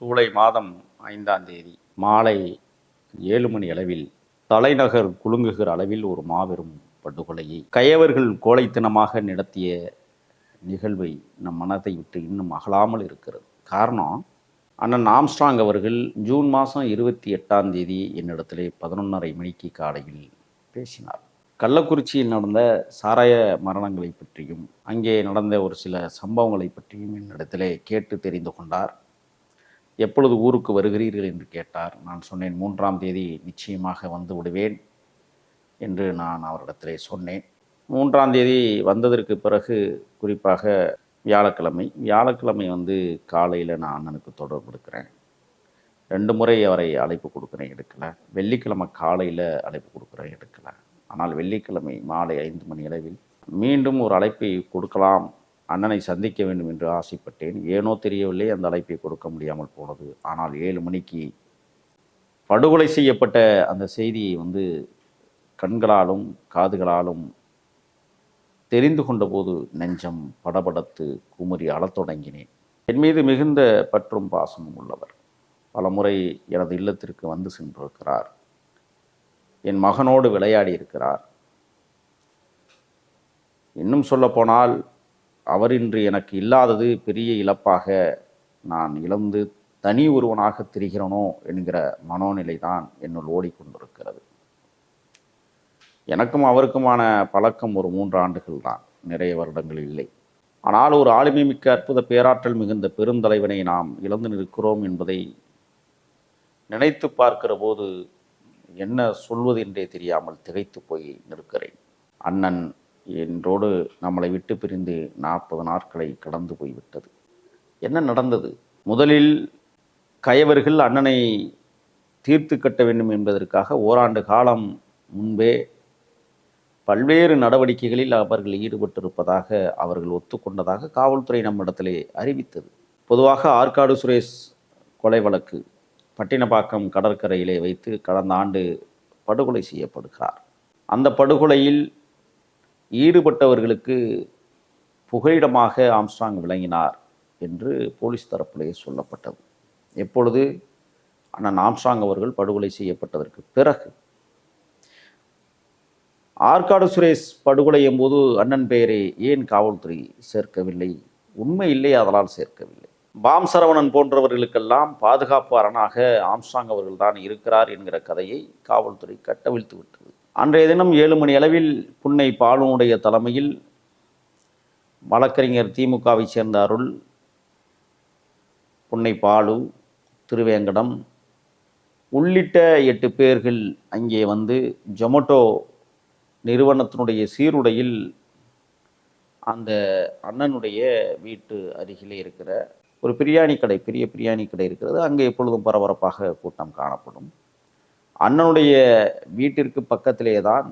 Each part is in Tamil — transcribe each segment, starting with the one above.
சூலை மாதம் ஐந்தாம் தேதி. மாலை ஏழு மணி அளவில் தலைநகர் குலுங்குகிற அளவில் ஒரு மாபெரும் படுகொலையை கயவர்கள் கோழைத்தனமாக நடத்திய நிகழ்வை நம் மனத்தை விட்டு இன்னும் அகலாமல் இருக்கிறது. காரணம் அண்ணன் ஆம்ஸ்ட்ராங் அவர்கள் ஜூன் மாதம் இருபத்தி எட்டாம் தேதி என்னிடத்திலே பதினொன்றரை மணிக்கு காலையில் பேசினார். கள்ளக்குறிச்சியில் நடந்த சாராய மரணங்களை பற்றியும் அங்கே நடந்த ஒரு சில சம்பவங்களை பற்றியும் என்னிடத்திலே கேட்டு தெரிந்து கொண்டார். எப்பொழுது ஊருக்கு வருகிறீர்கள் என்று கேட்டார். நான் சொன்னேன் மூன்றாம் தேதி நிச்சயமாக வந்து விடுவேன் என்று நான் அவரிடத்திலே சொன்னேன். மூன்றாம் தேதி வந்ததற்கு பிறகு குறிப்பாக வியாழக்கிழமை வியாழக்கிழமை வந்து காலையில் நான் அண்ணனுக்கு தொடர்பு எடுக்கிறேன் ரெண்டு முறை அவரை அழைப்பு கொடுக்குறேன் எடுக்கலை. வெள்ளிக்கிழமை காலையில் அழைப்பு கொடுக்குறேன் எடுக்கலை. ஆனால் வெள்ளிக்கிழமை மாலை ஐந்து மணி அளவில் மீண்டும் ஒரு அழைப்பை கொடுக்கலாம் அண்ணனை சந்திக்க வேண்டும் என்று ஆசைப்பட்டேன். ஏனோ தெரியவில்லை அந்த அழைப்பை கொடுக்க முடியாமல் போனது. ஆனால் ஏழு மணிக்கு படுகொலை செய்யப்பட்ட அந்த செய்தியை வந்து கண்களாலும் காதுகளாலும் தெரிந்து கொண்டபோது நெஞ்சம் படபடத்து குமுறி அழத் தொடங்கினேன். என் மீது மிகுந்த பற்றும் பாசமும் உள்ளவர். பலமுறை எனது இல்லத்திற்கு வந்து சென்றிருக்கிறார். என் மகனோடு விளையாடி இருக்கிறார் இன்னும் சொல்லப்போனால் அவர் இன்று எனக்கு இல்லாதது பெரிய இழப்பாக நான் இழந்து தனி ஒருவனாக திரிகிறனோ என்கிற மனோநிலை தான் என்னுள் ஓடிக்கொண்டிருக்கிறது. எனக்கும் அவருக்குமான பழக்கம் ஒரு மூன்று ஆண்டுகள் தான். நிறைய வருடங்கள் இல்லை. ஆனால் ஒரு ஆளுமை மிக்க அற்புத பேராற்றல் மிகுந்த பெருந்தலைவனை நாம் இழந்து நிற்கிறோம் என்பதை நினைத்து பார்க்கிற போது என்ன சொல்வது என்றே தெரியாமல் திகைத்து போய் நிற்கிறேன். அண்ணன் என்றோடு நம்மளை விட்டு பிரிந்து நாற்பது நாட்களை கடந்து போய்விட்டது. என்ன நடந்தது? முதலில் கயவர்கள் அண்ணனை தீர்த்து கட்ட வேண்டும் என்பதற்காக ஓராண்டு காலம் முன்பே பல்வேறு நடவடிக்கைகளில் அவர்கள் ஈடுபட்டிருப்பதாக அவர்கள் ஒத்துக்கொண்டதாக காவல்துறை நம்மிடத்திலே அறிவித்தது. பொதுவாக ஆற்காடு சுரேஷ் கொலை வழக்கு பட்டினப்பாக்கம் கடற்கரையிலே வைத்து கடந்த ஆண்டு படுகொலை செய்யப்படுகிறார். அந்த படுகொலையில் ஈடுபட்டவர்களுக்கு புகையிடமாக ஆம்ஸ்ட்ராங் விளங்கினார் என்று போலீஸ் தரப்பிலேயே சொல்லப்பட்டது. எப்பொழுது? அண்ணன் ஆம்ஸ்ட்ராங் அவர்கள் படுகொலை செய்யப்பட்டதற்கு பிறகு. ஆற்காடு சுரேஷ் படுகொலை போது அண்ணன் பெயரை ஏன் காவல்துறை சேர்க்கவில்லை? உண்மை இல்லை அதனால் சேர்க்கவில்லை. பாம் சரவணன் போன்றவர்களுக்கெல்லாம் பாதுகாப்பு அரணாக ஆம்ஸ்ட்ராங் அவர்கள்தான் இருக்கிறார் என்கிற கதையை காவல்துறை கட்டவிழ்த்து விட்டது. அன்றைய தினம் ஏழு மணி அளவில் புன்னை பாலுனுடைய தலைமையில் வழக்கறிஞர் திமுகவை சேர்ந்த அருள் புன்னை பாலு திருவேங்கடம் உள்ளிட்ட எட்டு பேர்கள் அங்கே வந்து ஜொமேட்டோ நிறுவனத்தினுடைய சீருடையில் அந்த அண்ணனுடைய வீட்டு அருகிலே இருக்கிற ஒரு பிரியாணி கடை பெரிய பிரியாணி கடை இருக்கிறது. அங்கே எப்பொழுதும் பரபரப்பாக கூட்டம் காணப்படும். அண்ணனுடைய வீட்டிற்கு பக்கத்திலே தான்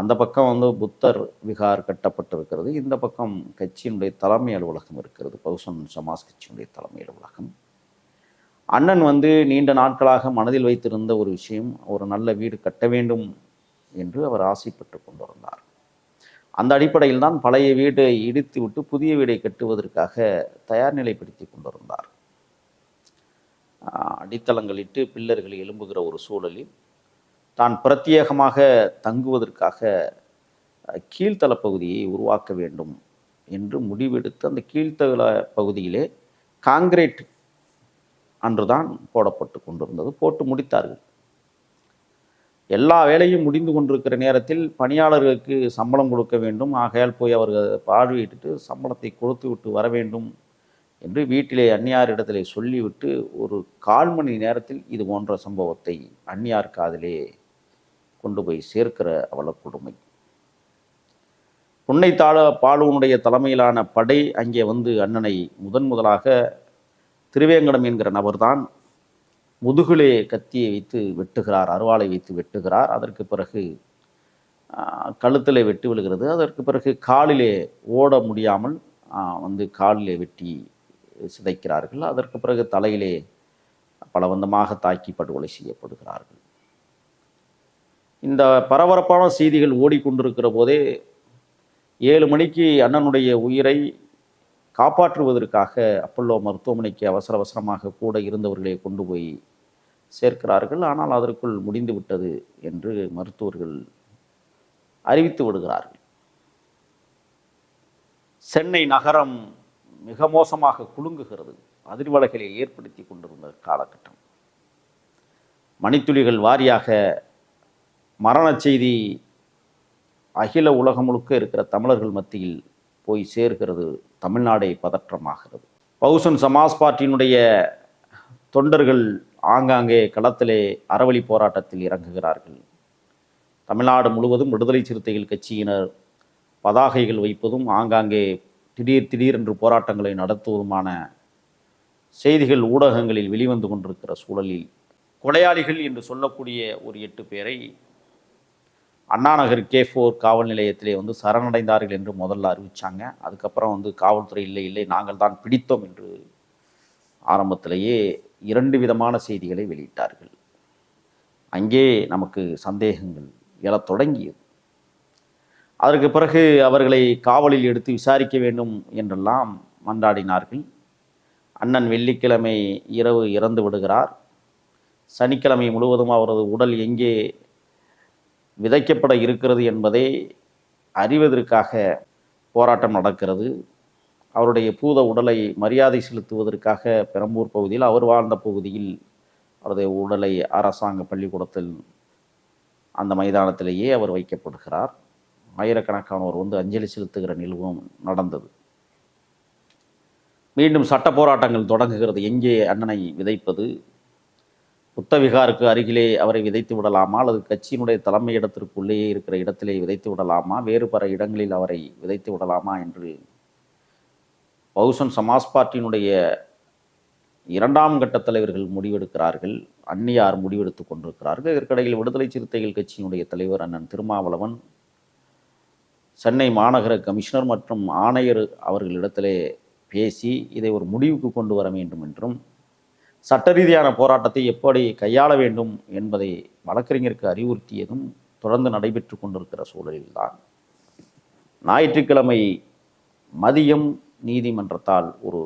அந்த பக்கம் வந்து புத்தர் விகார் கட்டப்பட்டிருக்கிறது. இந்த பக்கம் கட்சியினுடைய தலைமை அலுவலகம் இருக்கிறது. பகுசன் சமாஜ் கட்சியினுடைய தலைமை அலுவலகம். அண்ணன் வந்து நீண்ட நாட்களாக மனதில் வைத்திருந்த ஒரு விஷயம் ஒரு நல்ல வீடு கட்ட வேண்டும் என்று அவர் ஆசைப்பட்டு கொண்டிருந்தார். அந்த அடிப்படையில் தான் பழைய வீடை இடித்து விட்டு புதிய வீடை கட்டுவதற்காக தயார் நிலைப்படுத்தி கொண்டிருந்தார். அடித்தளங்களிட்டு பில்லர்கள் எழும்புகிற ஒரு சூழலில் தான் பிரத்யேகமாக தங்குவதற்காக கீழ்த்தள பகுதியை உருவாக்க வேண்டும் என்று முடிவெடுத்து அந்த கீழ்த்தள பகுதியிலே காங்கிரீட் அன்றுதான் போடப்பட்டு கொண்டிருந்தது. போட்டு முடித்தார்கள். எல்லா வேலையும் முடிந்து கொண்டிருக்கிற நேரத்தில் பணியாளர்களுக்கு சம்பளம் கொடுக்க வேண்டும். ஆகையால் போய் அவர்கள் பார்வையிட்டு சம்பளத்தை கொடுத்து விட்டு வர வேண்டும். என்று வீட்டிலே அந்நியாரிடத்திலே சொல்லிவிட்டு ஒரு கால் மணி நேரத்தில் இது போன்ற சம்பவத்தை அந்நியார் காதிலே கொண்டு போய் சேர்க்கிற அவள கொடுமை. புன்னைத்தாள பாலுவனுடைய தலைமையிலான படை அங்கே வந்து அண்ணனை முதன் முதலாக திருவேங்கடம் என்கிற நபர்தான் முதுகிலே கத்தியை வைத்து வெட்டுகிறார் அருவாளை வைத்து வெட்டுகிறார். அதற்கு பிறகு கழுத்தில் கழுத்திலே விழுகிறது. அதற்கு பிறகு காலிலே ஓட முடியாமல் வந்து காலிலே வெட்டி சிதைக்கிறார்கள். அதற்கு பிறகு தலையிலே பலவந்தமாக தாக்கி படுகொலை செய்யப்படுகிறார்கள். இந்த பரபரப்பான செய்திகள் ஓடிக்கொண்டிருக்கிற போதே ஏழு மணிக்கு அண்ணனுடைய உயிரை காப்பாற்றுவதற்காக அப்பல்லோ மருத்துவமனைக்கு அவசர அவசரமாக கூட இருந்தவர்களை கொண்டு போய் சேர்க்கிறார்கள். ஆனால் அதற்குள் முடிந்து விட்டது என்று மருத்துவர்கள் அறிவித்து விடுகிறார்கள். சென்னை நகரம் மிக மோசமாக குலுங்குகிறது. அதிர்வலைகளை ஏற்படுத்தி கொண்டிருந்த காலகட்டம். மணித்துளிகள் வாரியாக மரணச் செய்தி அகில உலகம் முழுக்க இருக்கிற தமிழர்கள் மத்தியில் போய் சேர்கிறது தமிழ்நாடே பதற்றமாகிறது. பகுசன் சமாஜ் பார்ட்டியினுடைய தொண்டர்கள் ஆங்காங்கே களத்திலே அறவழி போராட்டத்தில் இறங்குகிறார்கள். தமிழ்நாடு முழுவதும் விடுதலை சிறுத்தைகள் கட்சியினர் பதாகைகள் வைப்பதும் ஆங்காங்கே திடீர் திடீர் என்று போராட்டங்களை நடத்துவதுமான செய்திகள் ஊடகங்களில் வெளிவந்து கொண்டிருக்கிற சூழலில் கொலையாளிகள் என்று சொல்லக்கூடிய ஒரு எட்டு பேரை அண்ணாநகர் கே ஃபோர் காவல் நிலையத்திலே வந்து சரணடைந்தார்கள் என்று முதல்ல அறிவித்தாங்க அதுக்கப்புறம் வந்து காவல்துறை இல்லை இல்லை நாங்கள் தான் பிடித்தோம் என்று ஆரம்பத்திலேயே இரண்டு விதமான செய்திகளை வெளியிட்டார்கள். அங்கே நமக்கு சந்தேகங்கள் எழத் தொடங்கியது. அதற்கு பிறகு அவர்களை காவலில் எடுத்து விசாரிக்க வேண்டும் என்றெல்லாம் மன்றாடினார்கள். அண்ணன் வெள்ளிக்கிழமை இரவு இறந்து விடுகிறார். சனிக்கிழமை முழுவதும் அவரது உடல் எங்கே விதைக்கப்பட இருக்கிறது என்பதை அறிவதற்காக போராட்டம் நடக்கிறது. அவருடைய பூத உடலை மரியாதை செலுத்துவதற்காக பெரம்பூர் பகுதியில் அவர் வாழ்ந்த பகுதியில் அவரது உடலை அரசாங்க பள்ளிக்கூடத்தில் அந்த மைதானத்திலேயே அவர் வைக்கப்படுகிறார். ஆயிரக்கணக்கானோர் வந்து அஞ்சலி செலுத்துகிற நிகழ்வும் நடந்தது. மீண்டும் சட்ட போராட்டங்கள் தொடங்குகிறது. எங்கே அண்ணனை விதைப்பது? புத்தவிகாருக்கு அருகிலே அவரை விதைத்து விடலாமா? அல்லது கட்சியினுடைய தலைமை இடத்திற்குள்ளேயே இருக்கிற இடத்திலே விதைத்து விடலாமா? வேறு பல இடங்களில் அவரை விதைத்து விடலாமா என்று பகுசன் சமாஜ் பார்ட்டியினுடைய இரண்டாம் கட்ட தலைவர்கள் முடிவெடுக்கிறார்கள். அந்நியார் முடிவெடுத்து கொண்டிருக்கிறார்கள். இதற்கிடையில் விடுதலை சிறுத்தைகள் கட்சியினுடைய தலைவர் அண்ணன் திருமாவளவன் சென்னை மாநகர கமிஷனர் மற்றும் ஆணையர் அவர்களிடத்திலே பேசி இதை ஒரு முடிவுக்கு கொண்டு வர வேண்டும் என்றும் சட்ட ரீதியான போராட்டத்தை எப்படி கையாள வேண்டும் என்பதை வழக்கறிஞருக்கு அறிவுறுத்தியதும் தொடர்ந்து நடைபெற்று கொண்டிருக்கிற சூழலில்தான். ஞாயிற்றுக்கிழமை மதியம் நீதிமன்றத்தால் ஒரு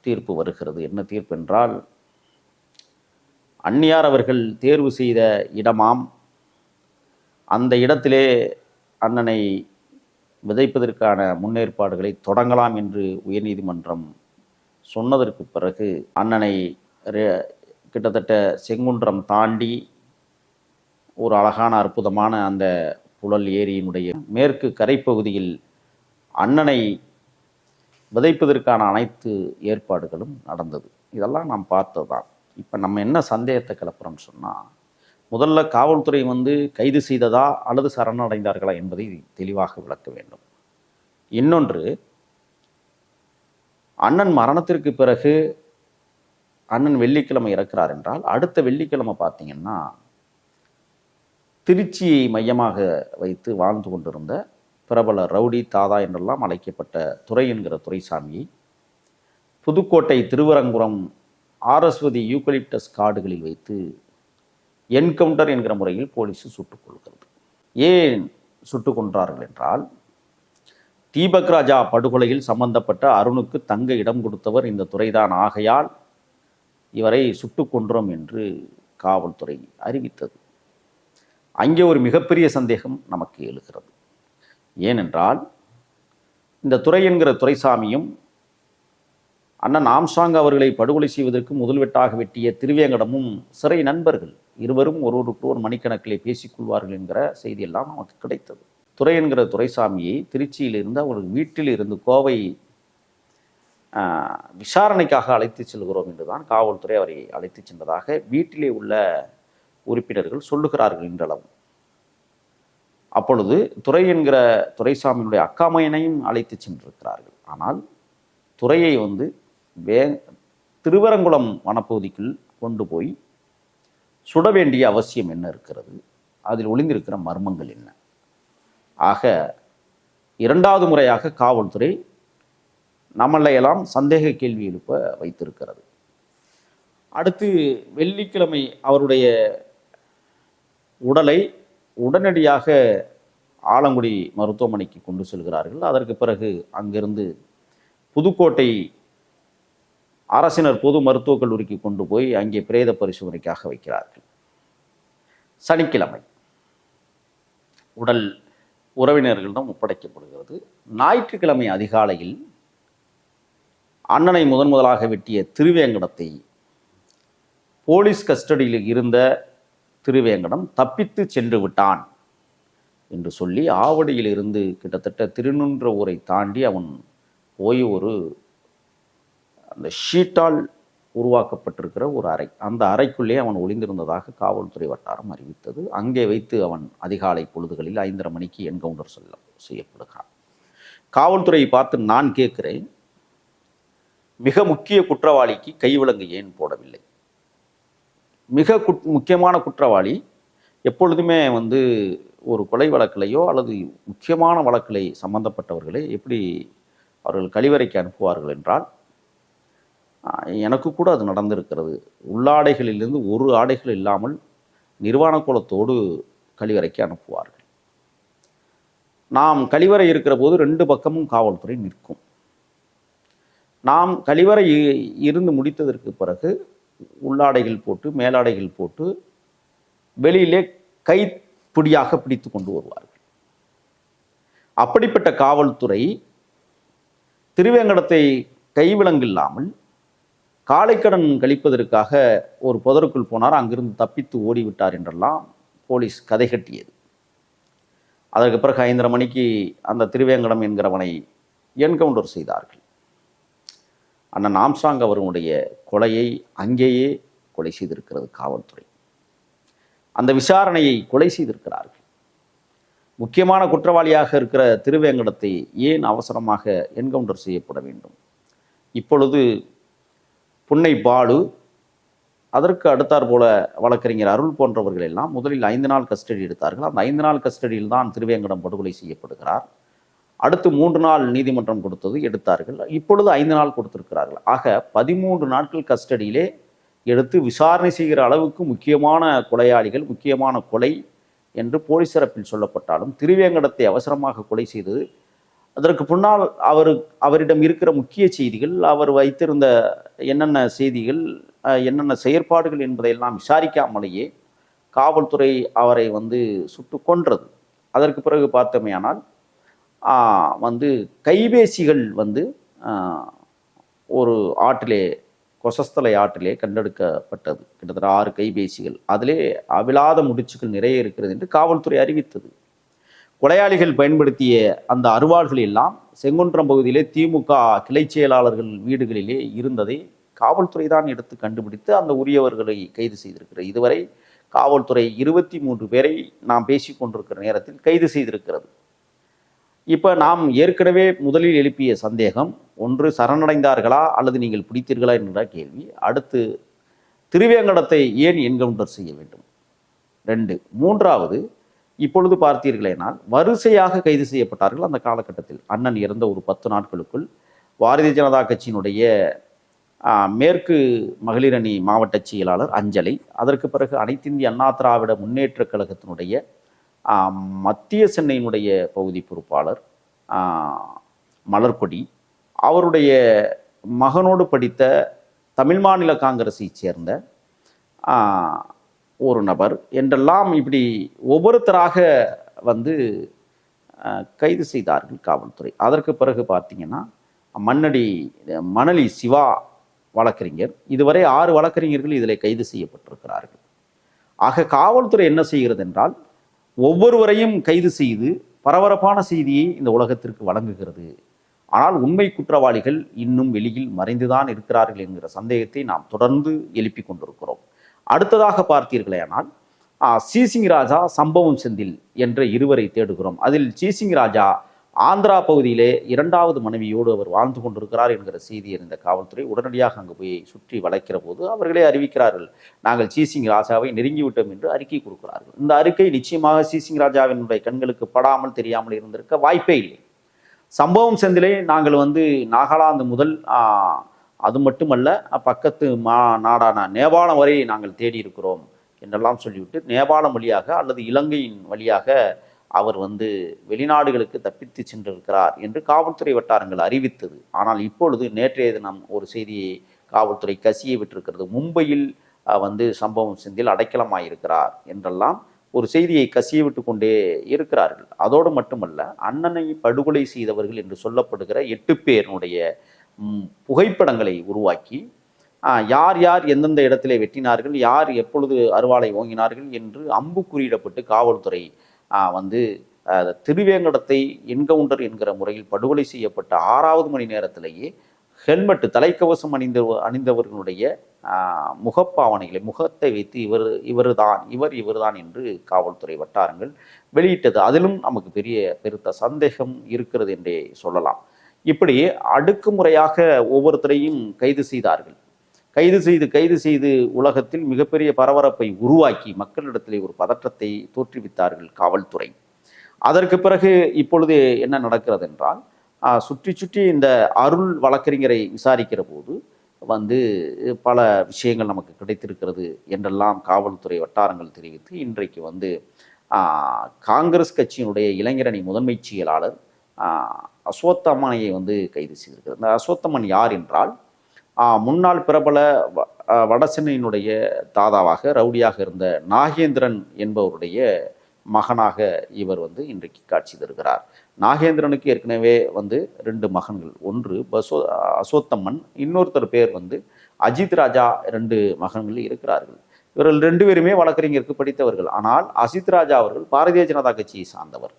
தீர்ப்பு வருகிறது. என்ன தீர்ப்பு என்றால் அந்நியார் அவர்கள் தேர்வு செய்த இடமாம். அந்த இடத்திலே அண்ணனை விதைப்பதற்கான முன்னேற்பாடுகளை தொடங்கலாம் என்று உயர்நீதிமன்றம் சொன்னதற்கு பிறகு அண்ணனை கிட்டத்தட்ட செங்குன்றம் தாண்டி ஒரு அழகான அற்புதமான அந்த புழல் ஏரியினுடைய மேற்கு கரைப்பகுதியில் அண்ணனை விதைப்பதற்கான அனைத்து ஏற்பாடுகளும் நடந்தது. இதெல்லாம் நாம் பார்த்தது தான் இப்போ நம்ம என்ன சந்தேகத்தை கிளப்புறோம்னு சொன்னால் முதல்ல காவல்துறை வந்து கைது செய்ததா அல்லது சரணடைந்தார்களா என்பதை தெளிவாக விளக்க வேண்டும். இன்னொன்று அண்ணன் மரணத்திற்கு பிறகு அண்ணன் வெள்ளிக்கிழமை இறக்கிறார் என்றால் அடுத்த வெள்ளிக்கிழமை பார்த்தீங்கன்னா திருச்சியை மையமாக வைத்து வாழ்ந்து கொண்டிருந்த பிரபல ரவுடி தாதா என்றெல்லாம் அழைக்கப்பட்ட துறை என்கிற துரைசாமியை புதுக்கோட்டை திருவரங்குரம் ஆரஸ்வதி யூக்கலிப்டஸ் காடுகளில் வைத்து என்கவுண்டர் என்கிற முறையில் போலீஸ் சுட்டுக் கொள்கிறது ஏன் சுட்டுக் கொன்றார்கள் என்றால் தீபக் ராஜா படுகொலையில் சம்பந்தப்பட்ட அருணுக்கு தங்க இடம் கொடுத்தவர் இந்த துறைதான். ஆகையால் இவரை சுட்டுக் கொன்றோம் என்று காவல்துறை அறிவித்தது. அங்கே ஒரு மிகப்பெரிய சந்தேகம் நமக்கு எழுகிறது. ஏனென்றால் இந்த துறை என்கிற துரைசாமியும் அண்ணன் ஆம்சாங் அவர்களை படுகொலை செய்வதற்கு முதல்வெட்டாக வெட்டிய திருவேங்கடமும் சிறை நண்பர்கள் இருவரும் ஒருவருக்கு ஒரு மணிக்கணக்கிலே பேசிக்கொள்வார்கள் என்கிற செய்தியெல்லாம் நமக்கு கிடைத்தது. துறை என்கிற துரைசாமியை திருச்சியிலிருந்து அவர்கள் வீட்டில் இருந்து கோவை விசாரணைக்காக அழைத்து செல்கிறோம் என்றுதான் காவல்துறை அவரை அழைத்து சென்றதாக வீட்டிலே உள்ள உறுப்பினர்கள் சொல்லுகிறார்கள் என்றளவும் அப்பொழுது துறை என்கிற துரைசாமியினுடைய அக்காமையனையும் அழைத்து சென்றிருக்கிறார்கள். ஆனால் துறையை வந்து வே திருவரங்குளம் வனப்பகுதிக்குள் கொண்டு போய் சுட வேண்டிய அவசியம் என்ன இருக்கிறது? அதில் ஒளிந்திருக்கிற மர்மங்கள் என்ன? ஆக இரண்டாவது முறையாக காவல்துறை நம்மளையெல்லாம் சந்தேக கேள்வி எழுப்ப வைத்திருக்கிறது. அடுத்து வெள்ளிக்கிழமை அவருடைய உடலை உடனடியாக ஆலங்குடி மருத்துவமனைக்கு கொண்டு செல்கிறார்கள். அதற்கு பிறகு அங்கிருந்து புதுக்கோட்டை அரசினர் பொது மருத்துவக் கல்லூரிக்கு கொண்டு போய் அங்கே பிரேத பரிசோதனைக்காக வைக்கிறார்கள். சனிக்கிழமை. உடல் உறவினர்களிடம் ஒப்படைக்கப்படுகிறது. ஞாயிற்றுக்கிழமை அதிகாலையில் அண்ணனை முதன் முதலாக வெட்டிய திருவேங்கடத்தை போலீஸ் கஸ்டடியில் இருந்த திருவேங்கடம் தப்பித்து சென்று விட்டான் என்று சொல்லி ஆவடியில் இருந்து கிட்டத்தட்ட திருநின்ற ஊரை தாண்டி அவன் போய் ஒரு அந்த ஷீட்டால் உருவாக்கப்பட்டிருக்கிற ஒரு அறை. அந்த அறைக்குள்ளே அவன் ஒளிந்திருந்ததாக காவல்துறை வட்டாரம் அறிவித்தது. அங்கே வைத்து அவன் அதிகாலை பொழுதுகளில் ஐந்தரை மணிக்கு என்கவுண்டர் சொல்ல செய்யப்படுகிறான். காவல்துறையை பார்த்து நான் கேட்கிறேன் மிக முக்கிய குற்றவாளிக்கு கைவிலங்கு ஏன் போடவில்லை? மிக குட் முக்கியமான குற்றவாளி எப்பொழுதுமே வந்து ஒரு கொலை வழக்கிலையோ அல்லது முக்கியமான வழக்கிலே சம்பந்தப்பட்டவர்களை எப்படி அவர்கள் கழிவறைக்கு அனுப்புவார்கள் என்றால் எனக்கு கூட அது நடந்திருக்கிறது. உள்ளாடைகளிலிருந்து ஒரு ஆடைகள் இல்லாமல் நிர்வாண கோலத்தோடு கழிவறைக்கு அனுப்புவார்கள். நாம் கழிவறை இருக்கிற போது ரெண்டு பக்கமும் காவல்துறை நிற்கும். நாம் கழிவறை இருந்து முடித்ததற்கு பிறகு உள்ளாடைகள் போட்டு மேலாடைகள் போட்டு வெளியிலே கைப்பிடியாக பிடித்து கொண்டு வருவார்கள். அப்படிப்பட்ட காவல்துறை திருவேங்கடத்தை கைவிலங்கு இல்லாமல் காலைக்கடன் கழிப்பதற்காக ஒரு புதருக்குள் போனார். அங்கிருந்து தப்பித்து ஓடிவிட்டார் என்றெல்லாம் போலீஸ் கதை கட்டியது. அதற்கு பிறகு ஐந்தரை மணிக்கு அந்த திருவேங்கடம் என்கிறவனை என்கவுண்டர் செய்தார்கள். அண்ணன் ஆம்சாங் அவர்களுடைய கொலையை அங்கேயே கொலை செய்திருக்கிறது காவல்துறை. அந்த விசாரணையை கொலை செய்திருக்கிறார்கள். முக்கியமான குற்றவாளியாக இருக்கிற திருவேங்கடத்தை ஏன் அவசரமாக என்கவுண்டர் செய்யப்பட வேண்டும்? இப்பொழுது புன்னை பாலு அதற்கு அடுத்தாற் போல வழக்கறிஞர் அருள் போன்றவர்கள் எல்லாம் முதலில் ஐந்து நாள் கஸ்டடி எடுத்தார்கள். அந்த ஐந்து நாள் கஸ்டடியில் தான் திருவேங்கடம் படுகொலை செய்யப்படுகிறார். அடுத்து மூன்று நாள் நீதிமன்றம் கொடுத்தது எடுத்தார்கள். இப்பொழுது ஐந்து நாள் கொடுத்திருக்கிறார்கள். ஆக பதிமூன்று நாட்கள் கஸ்டடியிலே எடுத்து விசாரணை செய்கிற அளவுக்கு முக்கியமான கொலையாளிகள் முக்கியமான கொலை என்று போலீஸ் தரப்பில் சொல்லப்பட்டாலும் திருவேங்கடத்தை அவசரமாக கொலை செய்தது அதற்கு முன்னால் அவர் அவரிடம் இருக்கிற முக்கிய செய்திகள் அவர் வைத்திருந்த என்னென்ன செய்திகள் என்னென்ன செயற்பாடுகள் என்பதையெல்லாம் விசாரிக்காமலேயே காவல்துறை அவரை வந்து சுட்டு கொன்றது. அதற்கு பிறகு பார்த்தோமேயானால் வந்து கைபேசிகள் வந்து ஒரு ஆற்றிலே கொசஸ்தலை ஆற்றிலே கண்டெடுக்கப்பட்டது. கிட்டத்தட்ட ஆறு கைபேசிகள். அதிலே அவிழாத முடிச்சுகள் நிறைய இருக்கிறது என்று காவல்துறை அறிவித்தது. கொலையாளிகள் பயன்படுத்திய அந்த அருவாள்கள் எல்லாம் செங்குன்றம் பகுதியிலே திமுக கிளை செயலாளர்கள் வீடுகளிலே இருந்ததை காவல்துறை தான் எடுத்து கண்டுபிடித்து அந்த உரியவர்களை கைது செய்திருக்கிறது. இதுவரை காவல்துறை இருபத்தி மூன்று பேரை நாம் பேசிக் கொண்டிருக்கிற நேரத்தில் கைது செய்திருக்கிறது. இப்போ நாம் ஏற்கனவே முதலில் எழுப்பிய சந்தேகம் ஒன்று சரணடைந்தார்களா அல்லது நீங்கள் பிடித்தீர்களா என்ற கேள்வி. அடுத்து திருவேங்கடத்தை ஏன் என்கவுண்டர் செய்ய வேண்டும்? ரெண்டு. மூன்றாவது இப்பொழுது பார்த்தீர்களேனால் வரிசையாக கைது செய்யப்பட்டார்கள் அந்த காலகட்டத்தில். அண்ணன் இறந்த ஒரு பத்து நாட்களுக்குள் பாரதிய ஜனதா கட்சியினுடைய மேற்கு மகளிரணி மாவட்ட செயலாளர் அஞ்சலை அதற்கு பிறகு அனைத்திந்திய அண்ணா திராவிட முன்னேற்றக் கழகத்தினுடைய மத்திய சென்னையினுடைய பகுதி பொறுப்பாளர் மலர்கொடி அவருடைய மகனோடு படித்த தமிழ் மாநில காங்கிரஸைச் சேர்ந்த ஒரு நபர் என்றெல்லாம் இப்படி ஒவ்வொருத்தராக வந்து கைது செய்தார்கள் காவல்துறை. அதற்கு பிறகு பார்த்தீங்கன்னா மன்னடி மணலி சிவா வழக்கறிஞர் இதுவரை ஆறு வழக்கறிஞர்கள் இதில் கைது செய்யப்பட்டிருக்கிறார்கள். ஆக காவல்துறை என்ன செய்கிறது என்றால் ஒவ்வொருவரையும் கைது செய்து பரபரப்பான செய்தியை இந்த உலகத்திற்கு வழங்குகிறது. ஆனால் உண்மை குற்றவாளிகள் இன்னும் வெளியில் மறைந்துதான் இருக்கிறார்கள் என்கிற சந்தேகத்தை நாம் தொடர்ந்து எழுப்பிக் கொண்டிருக்கிறோம். அடுத்ததாக பார்த்தீர்களேனால் சீசிங் ராஜா சம்பவம் செந்தில் என்ற இருவரை தேடுகிறோம். அதில் சீசிங் ராஜா ஆந்திரா பகுதியிலே இரண்டாவது மனைவியோடு அவர் வாழ்ந்து கொண்டிருக்கிறார் என்கிற செய்தி அறிந்த காவல்துறை உடனடியாக அங்கு போய் சுற்றி வளைக்கிற போது அவர்களே அறிவிக்கிறார்கள் நாங்கள் சீசிங் ராஜாவை நெருங்கிவிட்டோம் என்று அறிக்கை கொடுக்கிறார்கள். இந்த அறிக்கை நிச்சயமாக சீசிங் ராஜாவினுடைய கண்களுக்கு படாமல் தெரியாமல் இருந்திருக்க வாய்ப்பே இல்லை. சம்பவம் செந்திலே நாங்கள் வந்து நாகாலாந்து முதல் அது மட்டுமல்ல பக்கத்து மா நாடான நேபாளம் வரை நாங்கள் தேடி இருக்கிறோம் என்றெல்லாம் சொல்லிவிட்டு நேபாளம் வழியாக அல்லது இலங்கையின் வழியாக அவர் வந்து வெளிநாடுகளுக்கு தப்பித்து சென்றிருக்கிறார் என்று காவல்துறை வட்டாரங்கள் அறிவித்தது. ஆனால் இப்பொழுது நேற்றைய தினம் ஒரு செய்தியை காவல்துறை கசிய விட்டிருக்கிறது. மும்பையில் வந்து சம்பவம் செந்தில் அடைக்கலமாயிருக்கிறார் என்றெல்லாம் ஒரு செய்தியை கசிய விட்டு கொண்டே இருக்கிறார்கள். அதோடு மட்டுமல்ல அண்ணனை படுகொலை செய்தவர்கள் என்று சொல்லப்படுகிற எட்டு பேருடைய புகைப்படங்களை உருவாக்கி யார் யார் எந்தெந்த இடத்திலே வெட்டினார்கள் யார் எப்பொழுது அருவாளை ஓங்கினார்கள் என்று அம்பு குறியிடப்பட்டு காவல்துறை வந்து திருவேங்கடத்தை என்கவுண்டர் என்கிற முறையில் படுகொலை செய்யப்பட்ட ஆறாவது மணி நேரத்திலேயே ஹெல்மெட் தலைக்கவசம் அணிந்த அணிந்தவர்களுடைய முகப்பாவனைகளை முகத்தை வைத்து இவர் இவர்தான் இவர் இவர்தான் என்று காவல்துறை வட்டாரங்கள் வெளியிட்டது. அதிலும் நமக்கு பெரிய பெருத்த சந்தேகம் இருக்கிறது என்றே சொல்லலாம். இப்படி அடுக்குமுறையாக ஒவ்வொருத்தரையும் கைது செய்தார்கள். கைது செய்து கைது செய்து உலகத்தில் மிகப்பெரிய பரபரப்பை உருவாக்கி மக்களிடத்திலே ஒரு பதற்றத்தை தோற்றுவித்தார்கள் காவல்துறை. அதற்கு பிறகு இப்பொழுது என்ன நடக்கிறது என்றால் சுற்றி சுற்றி இந்த அருள் வழக்கறிஞரை விசாரிக்கிற போது வந்து பல விஷயங்கள் நமக்கு கிடைத்திருக்கிறது என்றெல்லாம் காவல்துறை வட்டாரங்கள் தெரிவித்து இன்றைக்கு வந்து காங்கிரஸ் கட்சியினுடைய இளைஞரணி முதன்மைச் செயலாளர் அஸ்வத்தமனையை வந்து கைது செய்திருக்கிறது. இந்த அஸ்வத்தமன் யார் என்றால் முன்னாள் பிரபல வ- வடசென்னையினுடைய தாதாவாக ரவுடியாக இருந்த நாகேந்திரன் என்பவருடைய மகனாக இவர் வந்து இன்றைக்கு காட்சி தருகிறார். நாகேந்திரனுக்கு ஏற்கனவே வந்து ரெண்டு மகன்கள். ஒன்று பசோ அசோத்தம்மன் இன்னொருத்தர் பேர் வந்து அஜித் ராஜா ரெண்டு மகன்கள் இருக்கிறார்கள். இவர்கள் ரெண்டு பேருமே வழக்கறிஞருக்கு படித்தவர்கள். ஆனால் அஜித் ராஜா அவர்கள் பாரதிய ஜனதா கட்சியை சார்ந்தவர்.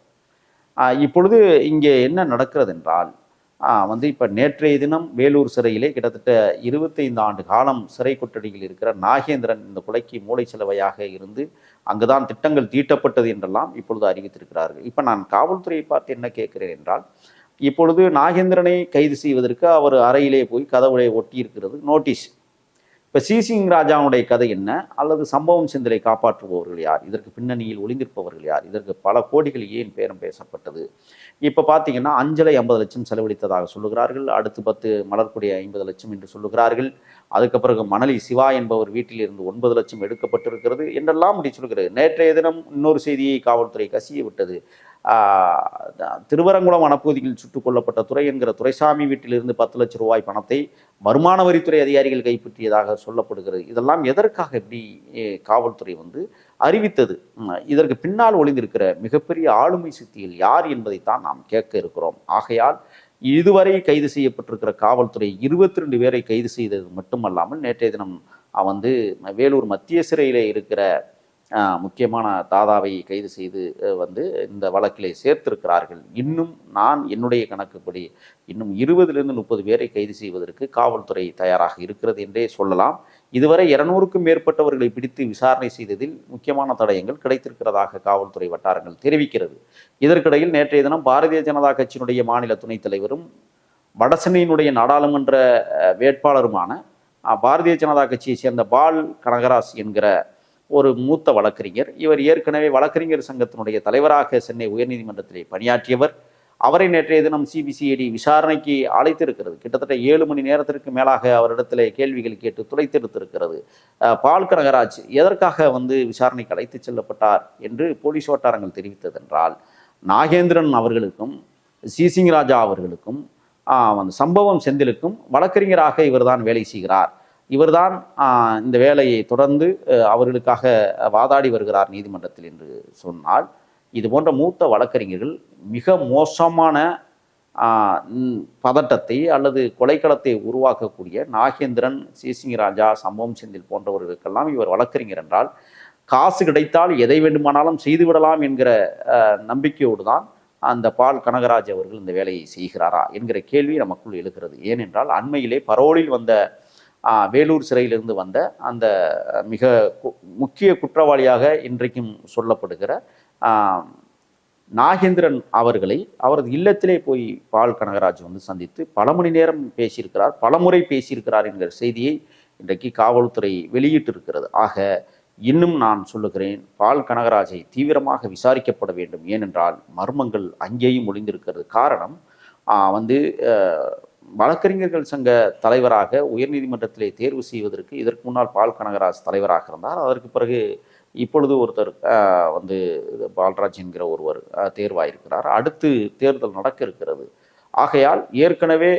இப்பொழுது இங்கே என்ன நடக்கிறது என்றால் வந்து இப்போ நேற்றைய தினம் வேலூர் சிறையிலே கிட்டத்தட்ட இருபத்தைந்து ஆண்டு காலம் சிறை கொட்டடியில் இருக்கிற நாகேந்திரன் இந்த கொலைக்கு மூளை செலவையாக இருந்து அங்குதான் திட்டங்கள் தீட்டப்பட்டது என்றெல்லாம் இப்பொழுது அறிவித்திருக்கிறார்கள். இப்போ நான் காவல்துறையை பார்த்து என்ன கேட்கிறேன் என்றால் இப்பொழுது நாகேந்திரனை கைது செய்வதற்கு அவர் அறையிலே போய் கதவுளே ஒட்டியிருக்கிறது நோட்டீஸ். இப்போ சிசிங் ராஜாவுடைய கதை என்ன? அல்லது சம்பவம் சிந்தலை காப்பாற்றுபவர்கள் யார்? இதற்கு பின்னணியில் ஒளிந்திருப்பவர்கள் யார்? இதற்கு பல கோடிகள் ஏன் பேரம் பேசப்பட்டது? இப்போ பார்த்தீங்கன்னா அஞ்சலை ஐம்பது லட்சம் செலவழித்ததாக சொல்லுகிறார்கள். அடுத்து பத்து மலர்கொடி ஐம்பது லட்சம் என்று சொல்லுகிறார்கள். அதுக்கு பிறகு மணலி சிவா என்பவர் வீட்டில் இருந்து ஒன்பது லட்சம் எடுக்கப்பட்டிருக்கிறது என்றெல்லாம் அப்படி சொல்கிறது நேற்றைய தினம் இன்னொரு செய்தியை காவல்துறை கசிய விட்டது திருவரங்குளம் வனப்பகுதியில் சுட்டுக் கொல்லப்பட்ட துறை என்கிற துரைசாமி வீட்டிலிருந்து பத்து லட்சம் ரூபாய் பணத்தை வருமான வரித்துறை அதிகாரிகள் கைப்பற்றியதாக சொல்லப்படுகிறது. இதெல்லாம் எதற்காக இப்படி காவல்துறை வந்து அறிவித்தது? இதற்கு பின்னால் ஒளிந்திருக்கிற மிகப்பெரிய ஆளுமை சித்தியில் யார் என்பதைத்தான் நாம் கேட்க இருக்கிறோம். ஆகையால் இதுவரை கைது செய்யப்பட்டிருக்கிற காவல்துறை இருபத்தி ரெண்டு பேரை கைது செய்தது மட்டுமல்லாமல் நேற்றைய தினம் வந்து வேலூர் மத்திய சிறையில் இருக்கிற முக்கியமான தாதாவை கைது செய்து வந்து இந்த வழக்கிலே சேர்த்திருக்கிறார்கள். இன்னும் நான் என்னுடைய கணக்குப்படி இன்னும் இருபதிலிருந்து முப்பது பேரை கைது செய்வதற்கு காவல்துறை தயாராக இருக்கிறது என்றே சொல்லலாம். இதுவரை இருநூறுக்கும் மேற்பட்டவர்களை பிடித்து விசாரணை செய்ததில் முக்கியமான தடயங்கள் கிடைத்திருக்கிறதாக காவல்துறை வட்டாரங்கள் தெரிவிக்கிறது. இதற்கிடையில் நேற்றைய தினம் பாரதிய ஜனதா கட்சியினுடைய மாநில துணைத் தலைவரும் வடசென்னையினுடைய நாடாளுமன்ற வேட்பாளருமான பாரதிய ஜனதா கட்சியை சேர்ந்த பால் கனகராஜ் என்கிற ஒரு மூத்த வழக்கறிஞர். இவர் ஏற்கனவே வழக்கறிஞர் சங்கத்தினுடைய தலைவராக சென்னை உயர்நீதிமன்றத்திலே பணியாற்றியவர். அவரை நேற்றைய தினம் சிபிசிஐடி விசாரணைக்கு அழைத்திருக்கிறது. கிட்டத்தட்ட ஏழு மணி நேரத்திற்கு மேலாக அவரிடத்தில் கேள்விகள் கேட்டு துளைத்தெடுத்திருக்கிறது. பால் கனகராஜ் எதற்காக வந்து விசாரணைக்கு அழைத்து செல்லப்பட்டார் என்று போலீஸ் வட்டாரங்கள் தெரிவித்ததென்றால் நாகேந்திரன் அவர்களுக்கும் சிசிங் ராஜா அவர்களுக்கும் அந்த சம்பவம் செந்திலுக்கும் வழக்கறிஞராக இவர்தான் வேலை செய்கிறார். இவர்தான் இந்த வேலையை தொடர்ந்து அவர்களுக்காக வாதாடி வருகிறார் நீதிமன்றத்தில் என்று சொன்னால் இது போன்ற மூத்த வழக்கறிஞர்கள் மிக மோசமான பதட்டத்தை அல்லது கொலைக்களத்தை உருவாக்கக்கூடிய நாகேந்திரன் சிசிங் ராஜா சம்பவம் செந்தில் போன்றவர்களுக்கெல்லாம் இவர் வழக்கறிஞர் என்றால் காசு கிடைத்தால் எதை வேண்டுமானாலும் செய்துவிடலாம் என்கிற நம்பிக்கையோடு தான் அந்த பால் கனகராஜ் அவர்கள் இந்த வேலையை செய்கிறாரா என்கிற கேள்வி நமக்குள் எழுகிறது. ஏனென்றால் அண்மையிலே பரோலில் வந்த வேலூர் சிறையிலிருந்து வந்த அந்த மிக கு- முக்கிய குற்றவாளியாக இன்றைக்கும் சொல்லப்படுகிற நாகேந்திரன் அவர்களை அவரது இல்லத்திலே போய் பால் கனகராஜ் வந்து சந்தித்து பல மணி நேரம் பேசியிருக்கிறார் பலமுறை பேசியிருக்கிறார் என்கிற செய்தியை இன்றைக்கு காவல்துறை வெளியிட்டிருக்கிறது. ஆக இன்னும் நான் சொல்லுகிறேன் பால் கனகராஜை தீவிரமாக விசாரிக்கப்பட வேண்டும். ஏனென்றால் மர்மங்கள் அங்கேயும் ஒளிந்திருக்கிறது. காரணம் வந்து வழக்கறிஞர்கள் சங்க தலைவராக உயர்நீதிமன்றத்திலே தேர்வு செய்வதற்கு இதற்கு முன்னால் பால் கனகராஜ் தலைவராக இருந்தார். அதற்கு பிறகு இப்பொழுது ஒருத்தர் வந்து பால்ராஜ் என்கிற ஒருவர் தேர்வாயிருக்கிறார். அடுத்து தேர்தல் நடக்க இருக்கிறது. ஆகையால் ஏற்கனவே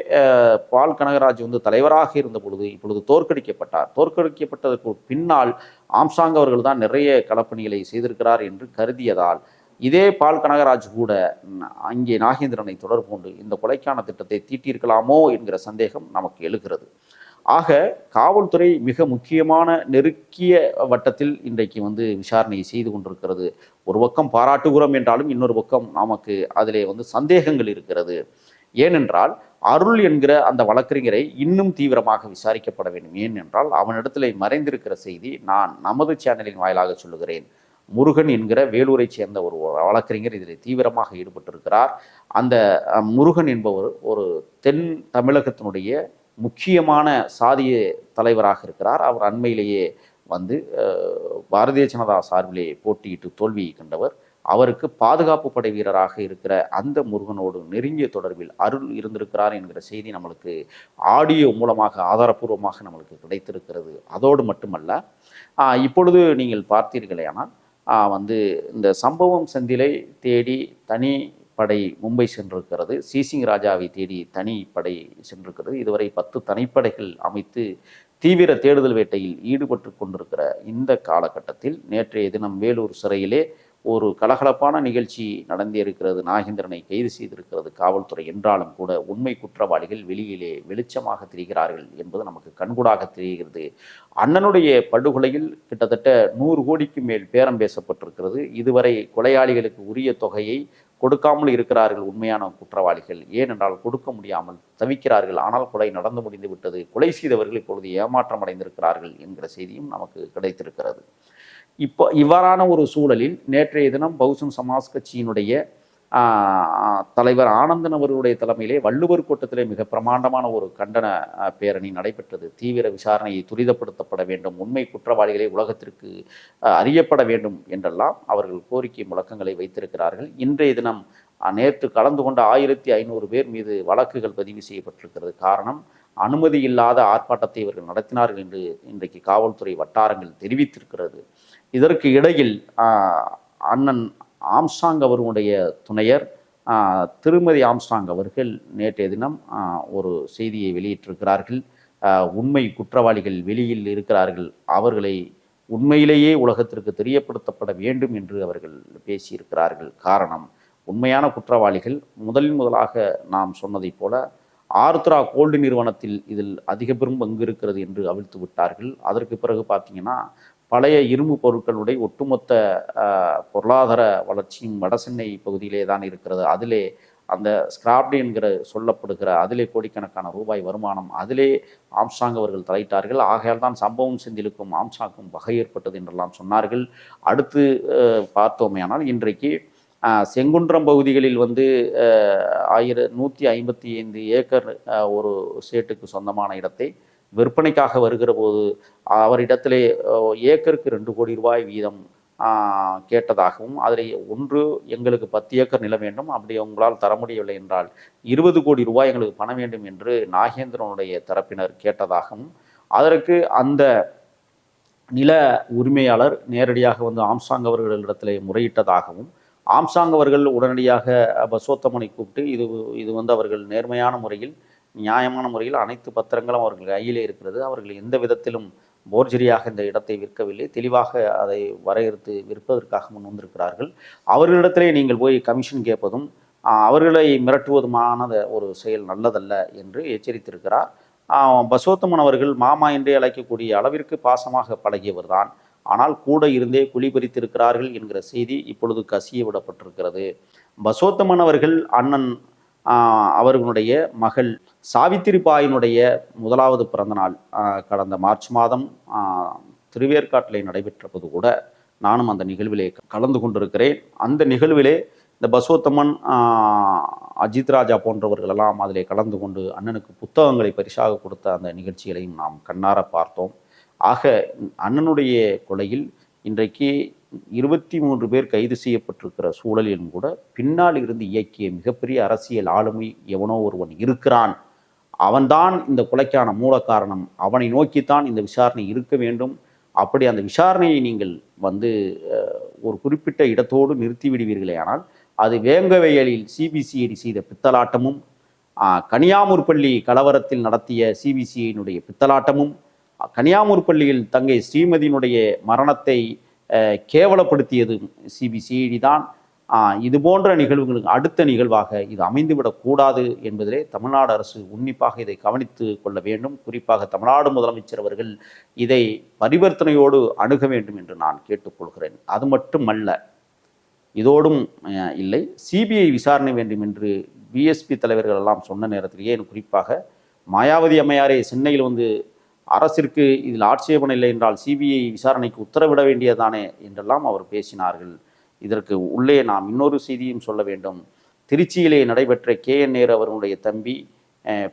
பால் கனகராஜ் வந்து தலைவராக இருந்த பொழுது இப்பொழுது தோற்கடிக்கப்பட்டார். தோற்கடிக்கப்பட்டதற்கு பின்னால் ஆம்சாங் அவர்கள் தான் நிறைய களப்பணிகளை செய்திருக்கிறார் என்று கருதியதால் இதே பால் கனகராஜ் கூட அங்கே நாகேந்திரனை தொடர்பு கொண்டு இந்த கொலைக்கான திட்டத்தை தீட்டியிருக்கலாமோ என்கிற சந்தேகம் நமக்கு எழுகிறது. ஆக காவல்துறை மிக முக்கியமான நெருக்கிய வட்டத்தில் இன்றைக்கு வந்து விசாரணையை செய்து கொண்டிருக்கிறது. ஒரு பக்கம் பாராட்டுகிறோம் என்றாலும் இன்னொரு பக்கம் நமக்கு அதிலே வந்து சந்தேகங்கள் இருக்கிறது. ஏனென்றால் அருள் என்கிற அந்த வழக்கறிஞரை இன்னும் தீவிரமாக விசாரிக்கப்பட வேண்டும். ஏனென்றால் அவனிடத்தில் மறைந்திருக்கிற செய்தி நான் நமது சேனலின் வாயிலாக சொல்லுகிறேன். முருகன் என்கிற வேலூரைச் சேர்ந்த ஒரு வழக்கறிஞர் இதில் தீவிரமாக ஈடுபட்டிருக்கிறார். அந்த முருகன் என்பவர் ஒரு தென் தமிழகத்தினுடைய முக்கியமான சாதிய தலைவராக இருக்கிறார். அவர் அண்மையிலேயே வந்து பாரதிய ஜனதா சார்பிலே போட்டியிட்டு தோல்வியை கண்டவர். அவருக்கு பாதுகாப்பு படை வீரராக இருக்கிற அந்த முருகனோடு நெருங்கிய தொடர்பில் அருள் இருந்திருக்கிறார் என்கிற செய்தி நம்மளுக்கு ஆடியோ மூலமாக ஆதாரப்பூர்வமாக நம்மளுக்கு கிடைத்திருக்கிறது. அதோடு மட்டுமல்ல இப்பொழுது நீங்கள் பார்த்தீர்களே ஆனால் வந்து இந்த சம்பவம் செந்திலை தேடி தனி படை மும்பை சென்றிருக்கிறது. சீசிங் ராஜாவை தேடி தனி படை சென்றிருக்கிறது. இதுவரை பத்து தனிப்படைகள் அமைத்து தீவிர தேடுதல் வேட்டையில் ஈடுபட்டு கொண்டிருக்கிற இந்த காலகட்டத்தில் நேற்றைய தினம் வேலூர் சிறையிலே ஒரு கலகலப்பான நிகழ்ச்சி நடந்திருக்கிறது. நாகேந்திரனை கைது செய்திருக்கிறது காவல்துறை என்றாலும் கூட உண்மை குற்றவாளிகள் வெளியிலே வெளிச்சமாக தெரிகிறார்கள் என்பது நமக்கு கண்கூடாக தெரிகிறது. அண்ணனுடைய படுகொலையில் கிட்டத்தட்ட நூறு கோடிக்கு மேல் பேரம் பேசப்பட்டிருக்கிறது. இதுவரை கொலையாளிகளுக்கு உரிய தொகையை கொடுக்காமல் இருக்கிறார்கள் உண்மையான குற்றவாளிகள். ஏனென்றால் கொடுக்க முடியாமல் தவிக்கிறார்கள். ஆனால் கொலை நடந்து முடிந்து விட்டது. கொலை செய்தவர்கள் இப்பொழுது ஏமாற்றம் அடைந்திருக்கிறார்கள் என்கிற செய்தியும் நமக்கு கிடைத்திருக்கிறது. இப்போ இவ்வாறான ஒரு சூழலில் நேற்றைய தினம் பகுசன் சமாஜ் கட்சியினுடைய தலைவர் ஆனந்தன் அவர்களுடைய தலைமையிலே வள்ளுவர் கோட்டத்திலே மிக பிரமாண்டமான ஒரு கண்டன பேரணி நடைபெற்றது. தீவிர விசாரணையை துரிதப்படுத்தப்பட வேண்டும். உண்மை குற்றவாளிகளை உலகத்திற்கு அறியப்பட வேண்டும் என்றெல்லாம் அவர்கள் கோரிக்கை முழக்கங்களை வைத்திருக்கிறார்கள். இன்றைய தினம் நேற்று கலந்து கொண்ட ஆயிரத்தி ஐநூறு பேர் மீது வழக்குகள் பதிவு செய்யப்பட்டிருக்கிறது. காரணம் அனுமதி இல்லாத ஆர்ப்பாட்டத்தை இவர்கள் நடத்தினார்கள் என்று இன்றைக்கு காவல்துறை வட்டாரங்கள் தெரிவித்திருக்கிறது. இதற்கு இடையில் அண்ணன் ஆம்ஸ்டாங் அவர்களுடைய துணையர் திருமதி ஆம்ஸ்டாங் அவர்கள் நேற்றைய தினம் ஒரு செய்தியை வெளியிட்டிருக்கிறார்கள். உண்மை குற்றவாளிகள் வெளியில் இருக்கிறார்கள். அவர்களை உண்மையிலேயே உலகத்திற்கு தெரியப்படுத்தப்பட வேண்டும் என்று அவர்கள் பேசியிருக்கிறார்கள். காரணம் உண்மையான குற்றவாளிகள் முதலில் முதலாக நாம் சொன்னதைப் போல ஆர்த்ரா கோல்டு நிறுவனத்தில் இதில் அதிக பெரும் பங்கு இருக்கிறது என்று அவிழ்த்து விட்டார்கள். அதற்கு பிறகு பார்த்தீங்கன்னா பழைய இரும்பு பொருட்களுடைய ஒட்டுமொத்த பொருளாதார வளர்ச்சியும் வடசென்னை பகுதியிலே தான் இருக்கிறது. அதிலே அந்த ஸ்கிராப்டி என்கிற சொல்லப்படுகிற அதிலே கோடிக்கணக்கான ரூபாய் வருமானம் அதிலே ஆம்சாங் அவர்கள் தலையிட்டார்கள். ஆகையால் தான் சம்பவம் செந்திலுக்கும் ஆம்சாங்கும் வகை ஏற்பட்டது என்றெல்லாம் சொன்னார்கள். அடுத்து அஹ், பார்த்தோமேயானால் இன்றைக்கு செங்குன்றம் பகுதிகளில் வந்து ஆயிர நூற்றி ஐம்பத்தி ஐந்து ஏக்கர் ஒரு சேட்டுக்கு சொந்தமான இடத்தை விற்பனைக்காக வருகிற போது அவரிடத்திலே ஏக்கருக்கு ரெண்டு கோடி ரூபாய் வீதம் கேட்டதாகவும் அதில் ஒன்று எங்களுக்கு பத்து ஏக்கர் நிலம் வேண்டும் அப்படி உங்களால் தர முடியவில்லை என்றால் இருபது கோடி ரூபாய் எங்களுக்கு பணம் வேண்டும் என்று நாகேந்திரனுடைய தரப்பினர் கேட்டதாகவும் அதற்கு அந்த நில உரிமையாளர் நேரடியாக வந்து ஆம்சாங் அவர்களிடத்திலே முறையிட்டதாகவும் ஆம்சாங் அவர்கள் உடனடியாக பசோத்தமனை கூப்பிட்டு இது இது வந்து அவர்கள் நேர்மையான முறையில் நியாயமான முறையில் அனைத்து பத்திரங்களும் அவர்கள் கையிலே இருக்கிறது. அவர்கள் எந்த விதத்திலும் போர்ஜரியாக இந்த இடத்தை விற்கவில்லை. தெளிவாக அதை வரையறுத்து விற்பதற்காக முன் வந்திருக்கிறார்கள். அவர்களிடத்திலே நீங்கள் போய் கமிஷன் கேட்பதும் அவர்களை மிரட்டுவதுமான ஒரு செயல் நல்லதல்ல என்று எச்சரித்திருக்கிறார். பசோத்தமன் அவர்கள் மாமா என்றே அழைக்கக்கூடிய அளவிற்கு பாசமாக பழகியவர் தான். ஆனால் கூட இருந்தே குழி பறித்திருக்கிறார்கள் என்கிற செய்தி இப்பொழுது கசிய விடப்பட்டிருக்கிறது. பசோத்தமன் அவர்கள் அண்ணன் அவர்களுடைய மகள் சாவித்திரிபாயினுடைய முதலாவது பிறந்தநாள் கடந்த மார்ச் மாதம் திருவேற்காட்டில் திருவேற்காட்டிலே நடைபெற்ற போது கூட நானும் அந்த நிகழ்விலே கலந்து கொண்டிருக்கிறேன். அந்த நிகழ்விலே இந்த பசோத்தமன் அஜித் ராஜா போன்றவர்களெல்லாம் அதிலே கலந்து கொண்டு அண்ணனுக்கு புத்தகங்களை பரிசாக கொடுத்த அந்த நிகழ்ச்சிகளையும் நாம் கண்ணார பார்த்தோம். ஆக அண்ணனுடைய கொலையில் இன்றைக்கு இருபத்தி மூன்று பேர் கைது செய்யப்பட்டிருக்கிற சூழலிலும் கூட பின்னால் இருந்து இயக்கிய மிகப்பெரிய அரசியல் ஆளுமை எவனோ ஒருவன் இருக்கிறான். அவன்தான் இந்த கொலைக்கான மூல காரணம். அவனை நோக்கித்தான் இந்த விசாரணை இருக்க வேண்டும். அப்படி அந்த விசாரணையை நீங்கள் வந்து ஒரு குறிப்பிட்ட இடத்தோடு நிறுத்தி விடுவீர்களே ஆனால் அது வேங்கவயலில் சிபிசிஐடி செய்த பித்தலாட்டமும் கனியாமூர் பள்ளி கலவரத்தில் நடத்திய சிபிசிஐனுடைய பித்தலாட்டமும் கனியாமூர் பள்ளியில் தங்கை ஸ்ரீமதியினுடைய மரணத்தை கேவலப்படுத்தியது சிபிசிஐடி தான். இது போன்ற நிகழ்வுகளுக்கு அடுத்த நிகழ்வாக இது அமைந்துவிடக்கூடாது என்பதிலே தமிழ்நாடு அரசு உன்னிப்பாக இதை கவனித்து கொள்ள வேண்டும். குறிப்பாக தமிழ்நாடு முதலமைச்சர் அவர்கள் இதை பரிவர்த்தனையோடு அணுக வேண்டும் என்று நான் கேட்டுக்கொள்கிறேன். அது மட்டுமல்ல இதோடும் இல்லை சிபிஐ விசாரணை வேண்டும் என்று பிஎஸ்பி தலைவர்கள் எல்லாம் சொன்ன நேரத்திலேயே குறிப்பாக மாயாவதி அம்மையாரே சென்னையில் வந்து அரசிற்கு இதில் ஆட்சேபனை இல்லை என்றால் சிபிஐ விசாரணைக்கு உத்தரவிட வேண்டியதானே என்றெல்லாம் அவர் பேசினார்கள். இதற்கு உள்ளே நாம் இன்னொரு செய்தியும் சொல்ல வேண்டும். திருச்சியிலே நடைபெற்ற கே. என். நேரு அவர்களுடைய தம்பி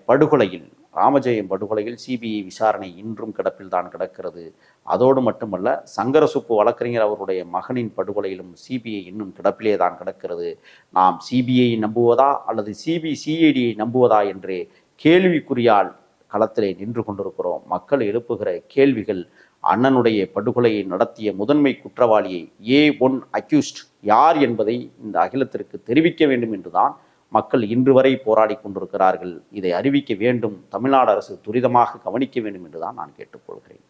படுகொலையில் ராமஜெயம் படுகொலையில் சிபிஐ விசாரணை இன்றும் கிடப்பில் தான் கிடக்கிறது. அதோடு மட்டுமல்ல சங்கரசுப்பு வழக்கறிஞர் அவருடைய மகனின் படுகொலையிலும் சிபிஐ இன்னும் கிடப்பிலே தான் கிடக்கிறது. நாம் சிபிஐ நம்புவதா அல்லது சிபி சிஐடியை நம்புவதா என்று கேள்விக்குறியால் களத்திலே நின்று கொண்டிருக்கிறோம். மக்கள் எழுப்புகிற கேள்விகள் அண்ணனுடைய படுகொலையை நடத்திய முதன்மை குற்றவாளியை ஏ ஒன் அக்யூஸ்ட் யார் என்பதை இந்த அகிலத்திற்கு தெரிவிக்க வேண்டும் என்றுதான் மக்கள் இன்று வரை போராடி கொண்டிருக்கிறார்கள். இதை அறிவிக்க வேண்டும் தமிழ்நாடு அரசு துரிதமாக கவனிக்க வேண்டும் என்றுதான் நான் கேட்டுக்கொள்கிறேன்.